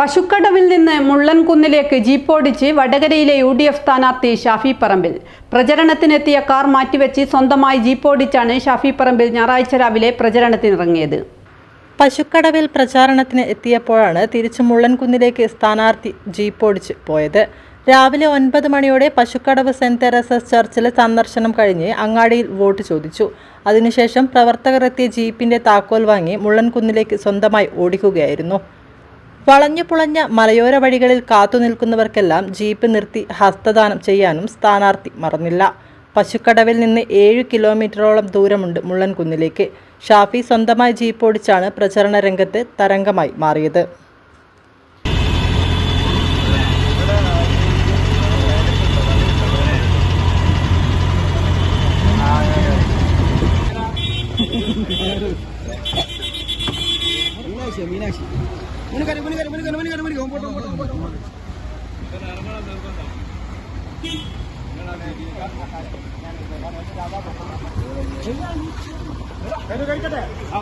പശുക്കടവിൽ നിന്ന് മുള്ളൻകുന്നിലേക്ക് ജീപ്പോടിച്ച് വടകരയിലെ U D F സ്ഥാനാർത്ഥി ഷാഫി പറമ്പിൽ. പ്രചരണത്തിനെത്തിയ കാർ മാറ്റിവെച്ച് സ്വന്തമായി ജീപ്പോടിച്ചാണ് ഷാഫി പറമ്പിൽ ഞായറാഴ്ച രാവിലെ പ്രചരണത്തിനിറങ്ങിയത്. പശുക്കടവിൽ പ്രചാരണത്തിന് എത്തിയപ്പോഴാണ് തിരിച്ചു മുള്ളൻകുന്നിലേക്ക് സ്ഥാനാർത്ഥി ജീപ്പോടിച്ച് പോയത്. രാവിലെ ഒൻപത് മണിയോടെ പശുക്കടവ് സെന്റ് തെരേസസ് ചർച്ചിലെ സന്ദർശനം കഴിഞ്ഞ് അങ്ങാടിയിൽ വോട്ട് ചോദിച്ചു. അതിനുശേഷം പ്രവർത്തകർ എത്തിയ ജീപ്പിന്റെ താക്കോൽ വാങ്ങി മുള്ളൻകുന്നിലേക്ക് സ്വന്തമായി ഓടിക്കുകയായിരുന്നു. വളഞ്ഞു പുളഞ്ഞ മലയോര വഴികളിൽ കാത്തുനിൽക്കുന്നവർക്കെല്ലാം ജീപ്പ് നിർത്തി ഹസ്തദാനം ചെയ്യാനും സ്ഥാനാർത്ഥി മറന്നില്ല. പശുക്കടവിൽ നിന്ന് ഏഴ് കിലോമീറ്ററോളം ദൂരമുണ്ട് മുള്ളൻകുന്നിലേക്ക്. ഷാഫി സ്വന്തമായി ജീപ്പ് ഓടിച്ചാണ് പ്രചരണ രംഗത്ത് തരംഗമായി മാറിയത്. മീനാക്ഷി. മുനിക്കറി മുനിക്കറി മുനിക്കറി മുനിക്കറി മുനിക്കറി ഓമ്പോട്ട് ഓമ്പോട്ട് ഓമ്പോട്ട് കഴിക്കട്ടെ? ആ